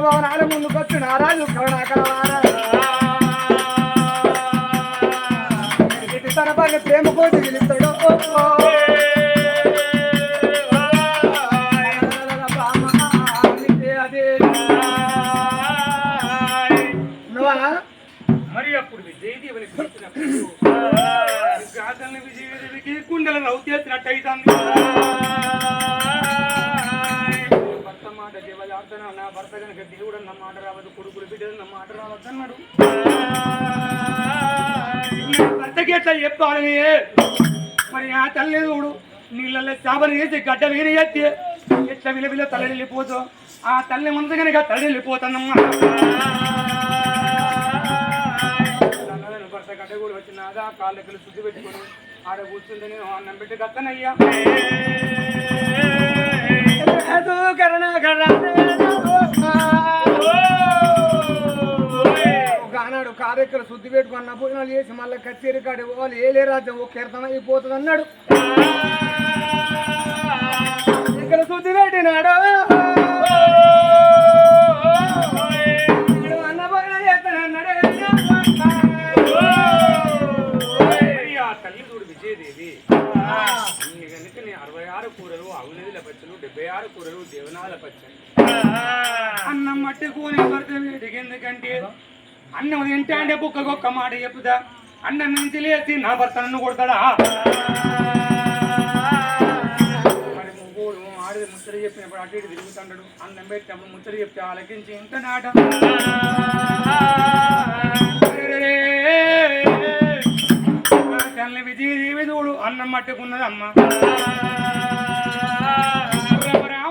భవనాల ముందుకొచ్చి నారాజు కరుణాకరవారా తన పని ప్రేమ కోటి. నువ్వా? మరి అప్పుడు విజయదేవుని గాథల్ని విజయదేవికి కుండల నవ్వుతేసినట్టు అవుతుంది దేవదార్థన కనుక దేవుడు అన్న మాట రావద్దు కొడుకులు బిడ్డలు అన్న మాట రావద్దు అన్నాడు. నేను భర్తకి ఎట్లా చెప్పాలని. మరి ఆ తల్లి చూడు నీళ్ళల్లో చేపలు వేసి గడ్డ వేరే ఎత్తి ఎట్లా విలవిల తల్లి వెళ్ళిపోతావు ఆ తల్లి ముందు కనుక తల్లి వెళ్ళిపోతానమ్మా భర్త గడ్డ కూడా వచ్చినాదా కాళ్ళకి శుద్ధి పెట్టుకొని ఆడ కూర్చుంటే నేను అన్నం పెట్టి గత్తనయ్యా ఒకనాడు కార్యక్రమ శుద్ధి పెట్టుకున్న భోజనాలు చేసి మళ్ళీ కచేరి కాడి వాళ్ళు ఏలే రాజ్యం ఓ కీర్తన అయిపోతుంది అన్నాడు. ఇక్కడ శుద్ధి పెట్టినాడు. డెబ్బై ఆరు కూరలు దేవనాల అన్నం మట్టి కూలి భర్త ఎందుకంటే? అన్నం తింటే అంటే బుక్కకొక్క మాట చెప్పుదా? అన్నం నుంచి లేచి నా భర్త నన్ను కొడతాడా? మరి ముగ్గురు ఆడి ముచ్చడి చెప్పినప్పుడు అటు ఇటు తిరుగుతుంటాడు. అన్నం పెట్టినప్పుడు ముచ్చరి చెప్తే ఆలకించి ఇంత నాట. తల్లి విజయదేవి చూడు అన్నం మట్టుకున్నది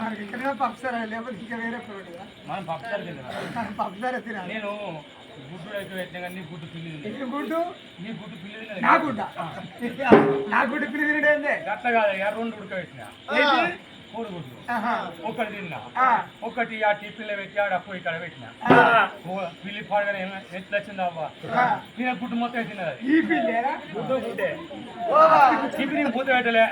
మనకి ఇక్కడ పప్సరా లేకపోతే ఇంకా వేరే మనం పప్సారు తిన్నాం పప్సరా తినాలి. నేను గుడ్డు అయితే పెట్టినా కానీ నీ గుడ్డు పిల్లి గుడ్డు? నీ గుడ్డు పిల్లి తినలేదు. నా గుడ్డ? నా గుడ్డు పిల్లి తినడేందే? గట్ల కాదు రెండు ఉడకబెట్టినా. ఏంటి? మూడు గుడ్లు ఆహా. ఒకటి తిన్నా. ఆ. ఒకటి ఆ టిఫిన్లో పెట్టి ఆడ పోయి ఇక్కడ పెట్టిన. పిల్లి పాడగానే ఏమ- ఎట్లా వచ్చింది అవ్వ. తిన గుడ్డు మొత్తం తిన్నది టిఫిన్ మూత పెట్టలే.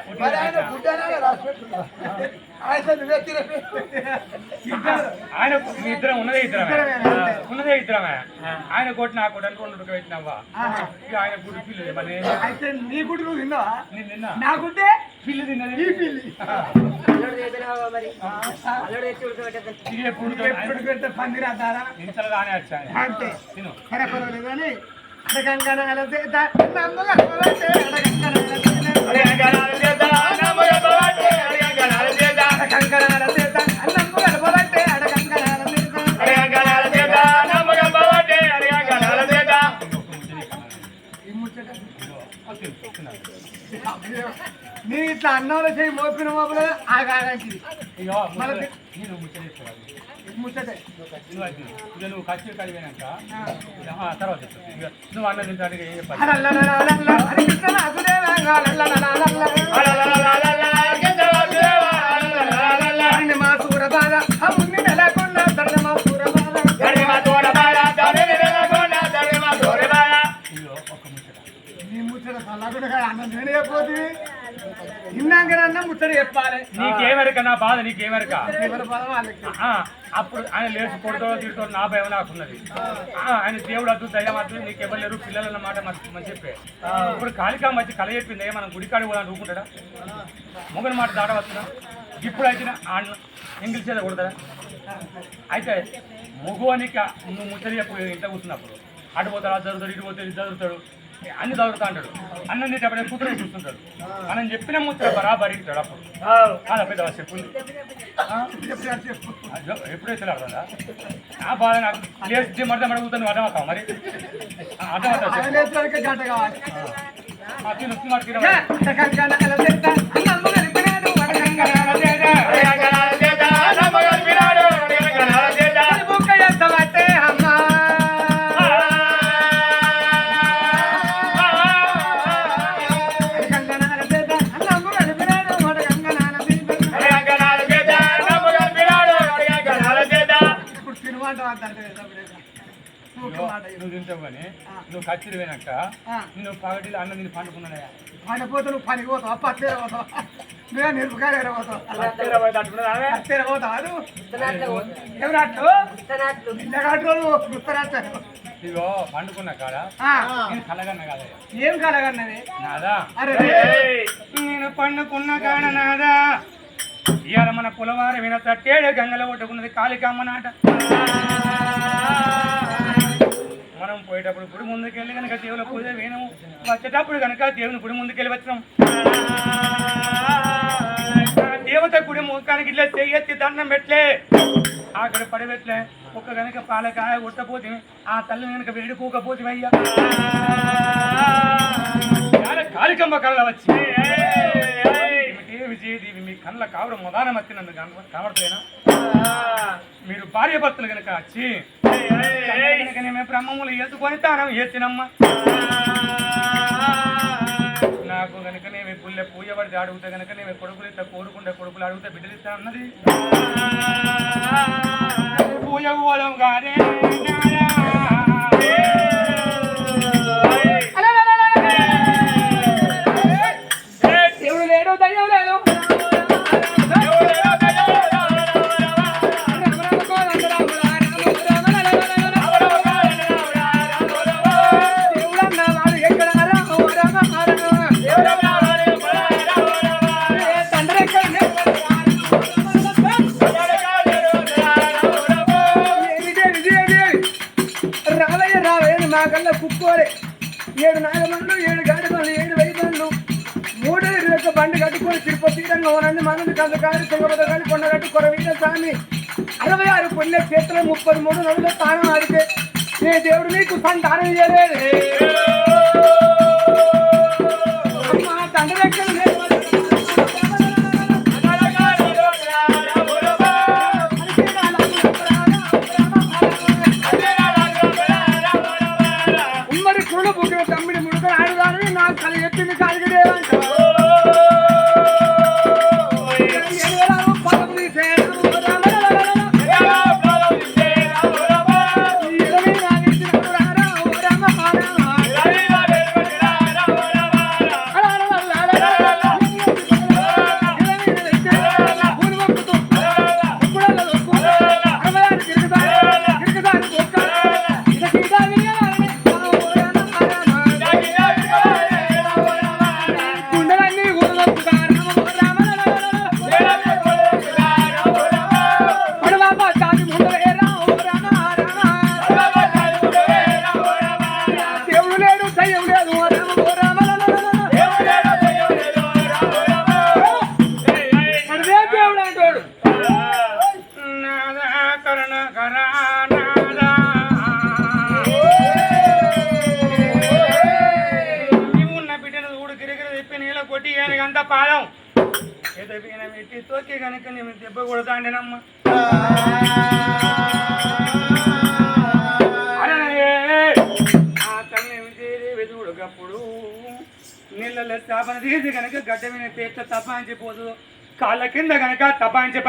ఆయన మీ ఇద్దరం ఉన్నదే ఇద్దరమే. ఉన్నదే ఇద్దరమే. ఆయన కొట్టి నా కొట్టి రెండు ఆహా. ఇక ఆయన గుడ్డు పిల్లి మరి. నేను అయితే నీ గుడ్డు నువ్వు తిన్నావా? నేను తిన్నా. నా గుడ్డే? పిల్లి తిన్నది. ఈ పిల్లి. ఇది ఎప్పుడు ఎప్పుడు పెడితే పందిరాతారా ఇంతలో దానే వచ్చాను అంతే సరే పర్వాలేదు కానీ అన్నంలో చేయి మోపిన మోపులు నేను ముచ్చట నువ్వు ఖర్చు ఆ, తర్వాత నువ్వు అన్న తింటానికి చెప్పాలి. నీకేమెరక? నా బాధ నీకేమెరక? అప్పుడు ఆయన లేచి కొడుతో తిడుతో నా భయం నాకున్నది. ఆ, ఆయన దేవుడు అద్దు దయ్యం అద్దు నీకు ఎవరు లేరు. పిల్లలు అన్నమాట మంచి మంచి చెప్పే. ఇప్పుడు కాళికా మధ్య కల చెప్పింది మనం గుడికాడి కూడా అనుకుంటాడా మొగని మాట దాటవచ్చునా? ఇప్పుడు అయితే ఆయన ఇంగ్లీష్ చేత కొడతాడా? అయితే మగవానికి నువ్వు ముచ్చట చెప్పు ఇంత కూర్చున్నప్పుడు. అటు పోతాడు అది చదువుతాడు ఇటు పోతాడు ఇది చదువుతాడు అన్ని చదువుతా అంటాడు. అన్నం తింటే కూతురు చూస్తుంటాడు. మనం చెప్పిన ముచ్చట బరాబరి ఇస్తాడు అప్పుడు. కాదా పెద్ద చెప్పుంది అయ్యో, ఎప్పుడైతే అర్థందా ఆ బాధ నాకు లేచి మడత అడుగుతాను అర్థం అవుతావు మరి? అర్థం చెప్పు. ఆ, తిను, పగటిలో అన్నం పండుకున్నాయా పని పోతే నువ్వు పనికి పోతావు పత్తేర పోతావు నువ్వే నిరుపుకాయలు పోతావు అది ఎవరట్లు? ఇల్లగట్లు గుర్తరాట్టు ఇదిగో పండుకున్న కాడ. నేను కలగన్న కాదా ఏం కలగన్నది? నాదా? అరే నేను పండుకున్న కాడ నాదా? ఇవాళ మన పులవార విన తట్టేడు గంగలో కొట్టుకున్నది కాళికమ్మ నాట. మనం పోయేటప్పుడు గుడి ముందుకెళ్ళి కనుక దేవుల పూజ వినము వచ్చేటప్పుడు కనుక దేవుని గుడి ముందుకెళ్ళి వచ్చినాం దేవత గుడి ముఖానికి ఇట్లా చెయ్యెత్తి దండం పెట్టలే అక్కడ పడబెట్లే. ఒక్క గనక పాలకాయ కొట్టపోతే ఆ తల్లిని కనుక వేడుకోకపోతే అయ్యా. కాలికమ్మ కళ్ళ వచ్చి. విజయదేవి మీ కళ్ళ కావడం మొదానం వచ్చినందుకు కనబడతాయినా మీరు భార్య భర్తలు కనుక వచ్చి మేము బ్రహ్మములు ఎత్తుకొని తానం ఎత్తినమ్మ నాకు కనుక నేను పుల్లె పూజ పడితే అడుగుతా కనుక నేను కొడుకులు ఇస్తా కోరుకుంటే కొడుకులు అడిగితే బిడ్డలు ఇస్తా అన్నది పూజ పోదాం కాదే కల్లా కుక్కోరే ఏడు నాగమన్లు ఏడు గాడిమన్లు ఏడు వైపన్లు మూడే యొక్క బండి కట్టుకొని తిరుపతి రంగం మనది కథ కాదు తుంగభద్ర కాదు కొండగట్టు కొరవీట స్వామి. అరవై ఆరు పుణ్య క్షేత్రం ముప్పై మూడు నదుల స్థానం ఆడితే నీ దేవుడు నీకు సంతానం చేయలేదు తోకే కనుక నేను దెబ్బ కొడతాండినమ్మ. అలాగే ఆ తల్లి విజయదేవి చూడకప్పుడు నీళ్ళలో స్థాపన తీసి కనుక గడ్డ మీద పేట తపాంచిపోదు కాళ్ళ కింద కనుక తపాంచి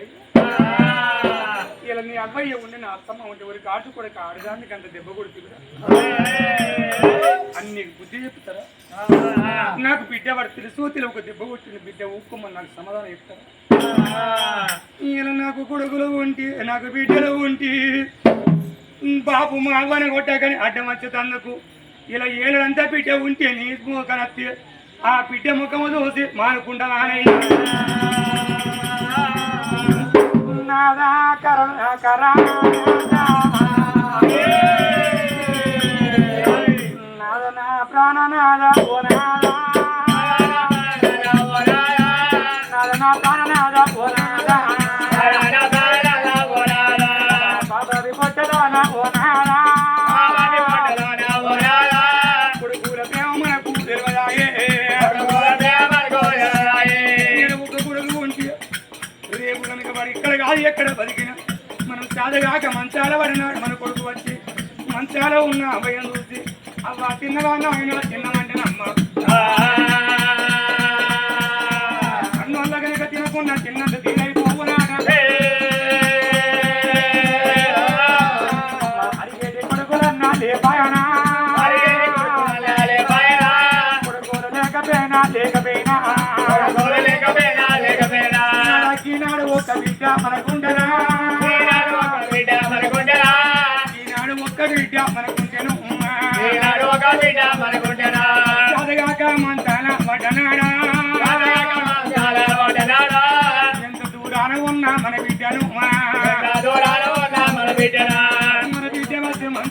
అడ్డమచ్చేటోళ్ళు ఇలా నీ అబ్బాయి ఉండి నా అత్తమ్మ ఉంటే వరకు ఆటు కూడా ఆడదానికి అంత దెబ్బ కొడుతుందా అన్ని బుద్ధి చెప్తారా? నాకు బిడ్డ వాడు తెలుసు ఒక దెబ్బ కొట్టిన బిడ్డ ఊక్కోమని నాకు సమాధానం చెప్తారా? ఇలా నాకు కొడుకులు ఉంటి నాకు బిడ్డలు ఉంటి బాబు మా అవ్వని కొట్టా కానీ అడ్డం వచ్చేటందుకు ఇలా ఏళ్ళంతా బిడ్డ ఉంటే నీ కనత్తి ఆ బిడ్డ ముఖము చూసి మానుకుంటానయ్య నాదా కరుణ కరా నాద నా ప్రాణనాద ఓ నాదా నాద నా ప్రాణనాద ఓ నాదా బాబాది కొట్టదాన ఓ ఎక్కడ బతికిన మనం చాలగాక మంచాల పడినాడు మన కొడుకు వచ్చి మంచాల ఉన్న అభయం చూసి అవ్వ తిన్నవాడిన ఆయన తిన్నమంటే అమ్మ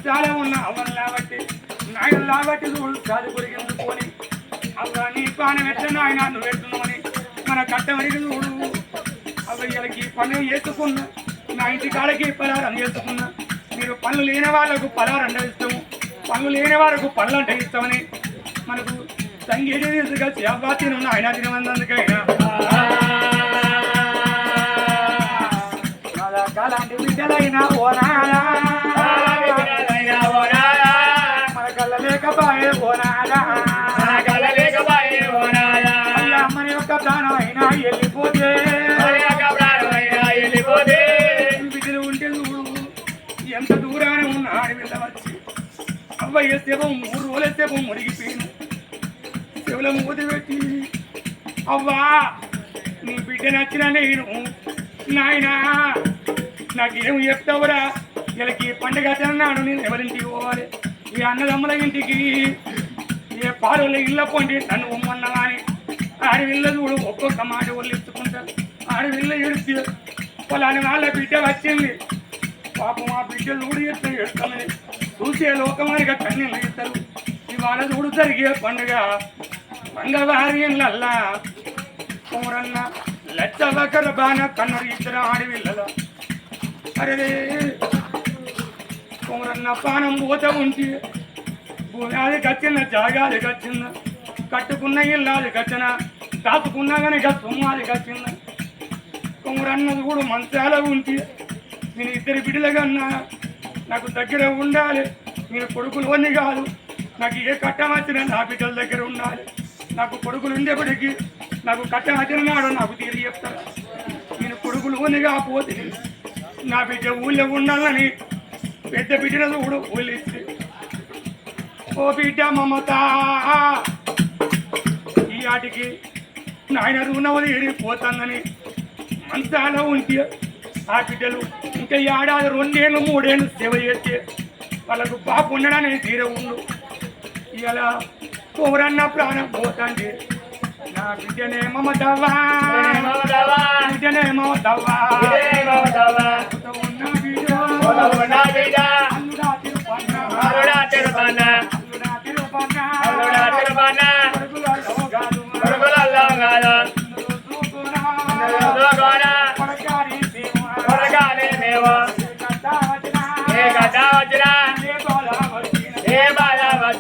చాలా మంచాల ఉన్న అవల్లా బట్టి నాయనలా బట్టి చూడు కాదు కొరిగించుకొని అవ్వ నీ పాన ఎట్ల నాయన నువ్వు ఎట్టున్నామని మన కట్టమడికి చూడు. అవ్వ వీళ్ళకి పనులు చేసుకున్నా నా ఇంటి కాడకి పలారం చేసుకున్నా మీరు పనులు లేని వాళ్ళకు పలారం ఇస్తాము పనులు లేని వాళ్ళకు పనులు అంటే ఇస్తామని మనకు సంగీత తీసుకొచ్చి అవ్వ తిను నాయన తినమందుకైనా కాలాంటి బిడ్డలైనా ఓనాలా అవ్వయ్య శవం మూడు రోజుల శవం మురిగిపోయింది శివుల మూతి పెట్టి అవ్వా నీ బిడ్డ నచ్చిన నేను నాయనా నాకేం చెప్తావురా? వీళ్ళకి పండగ తిన్నాడు నేను ఎవరింటికి పోవాలి? ఈ అన్నదమ్ముల ఇంటికి ఏ పారుల ఇళ్ళ పొండి నన్ను ఉమ్మన్నా అని. ఆడవిళ్ళ చూడు ఒక్కొక్క మాట వాళ్ళు ఎత్తుకుంటారు ఆడవిల్ల ఎడితే పొలాని వాళ్ళ బిడ్డ వచ్చింది. పాపం ఆ బిడ్డలు కూడా ఎత్తు ఎడతామని. చూసే లోకమానిగా కన్నీళ్ళు ఇస్తారు ఇవాళ చూడు జరిగే పండుగ. మంగళవారి ఇళ్ళల్లా కూరన్న లచ్చ వకర బాణ కన్నరు ఇద్దరు ఆడవిల్లల. అరే కూరన్న పానం పోత ఉంటే భూమి కచ్చిన జాగాది కచ్చిన కట్టుకున్న ఇల్లాది కచ్చిన దాచుకున్నా కనుక సొమ్మాది కచ్చిన కుమరన్నది కూడా మంచాల ఉంచి నేను ఇద్దరు ఇద్దరి బిడ్డలుగన్నా. నాకు దగ్గర ఉండాలి. నేను కొడుకులు అన్ని కాదు. నాకు ఏ కట్టం వచ్చినా నా బిడ్డల దగ్గర ఉండాలి. నాకు కొడుకులు ఉండేప్పటికీ నాకు కట్టం వచ్చిన నాడు నాకు తీరి చెప్తారు. నేను కొడుకులు అని కాకపోతే నా బిడ్డ ఊళ్ళో ఉండాలని పెద్ద బిడ్డలు కూడా ఊళ్ళిస్తే ఓ బిడ్డ మమత! ఈ ఆటికి నాయన రుణం ఏడిపోతుందని మంచాల ఉంటే ఆ బిడ్డలు ఇంకా ఏడాది రెండేళ్ళు మూడేళ్ళు సేవ చేస్తే వాళ్ళకు పాప ఉండడానికి తీర ఉండు. ఇలా కోరన్న ప్రాణం పోతాండి నా బిడ్డనే మమతవ్వా బిడ్డనే మమతవ్వా ఉన్న బిడ్డ తిరుపన్న.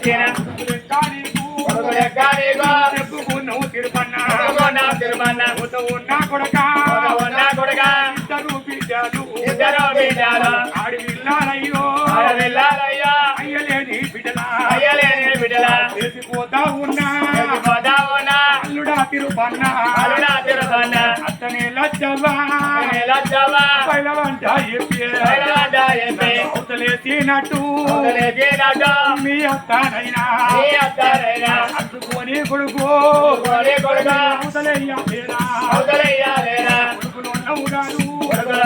బాధ వచ్చినా చెప్పుకున్నావు తిరుపన్న ఉన్న కొడక. ఇద్దరు బిడ్డలు. ఆడి విల్లాలయ్యో అయ్యలేని బిడ్డలా తెలిసిపోతా ఉన్నా అల్లుడా తిరుపన్న. అతనే లచ్చవ్వా పైలవంట చెప్పి అవతలేసినట్టు మీ అత్తనైనా. అందుకొని కొడుకు. అవతలయ్యా కొడుకులు ఉన్నవుడాను కొడుకుల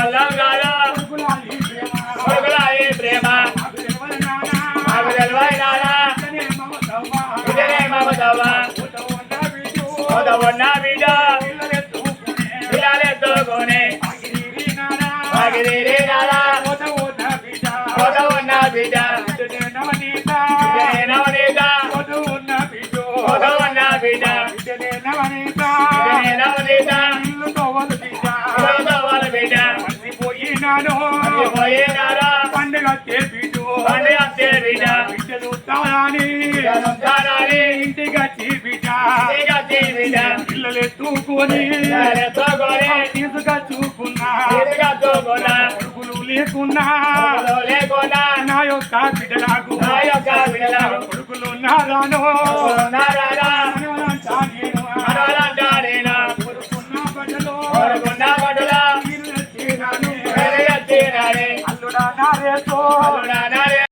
మర్చిపోయినాను పోయే నారా పండుగ బిడ్డ. పండుగ వచ్చే బిడ్డ. బిడ్డ చూస్తానని ఉంటానని ఇంటికి వచ్చి బిడ్డ పిల్లలు తోకొని. తీసుకొచ్చుకున్నా తీసుకొచ్చుకున్నా కొడుకులు లేకున్నా. నా యొక్క బిడ్డలకు నా యొక్క బిడ్డలకు కొడుకులు ఉన్నారాను. ఉన్నారా. బడుల మీరు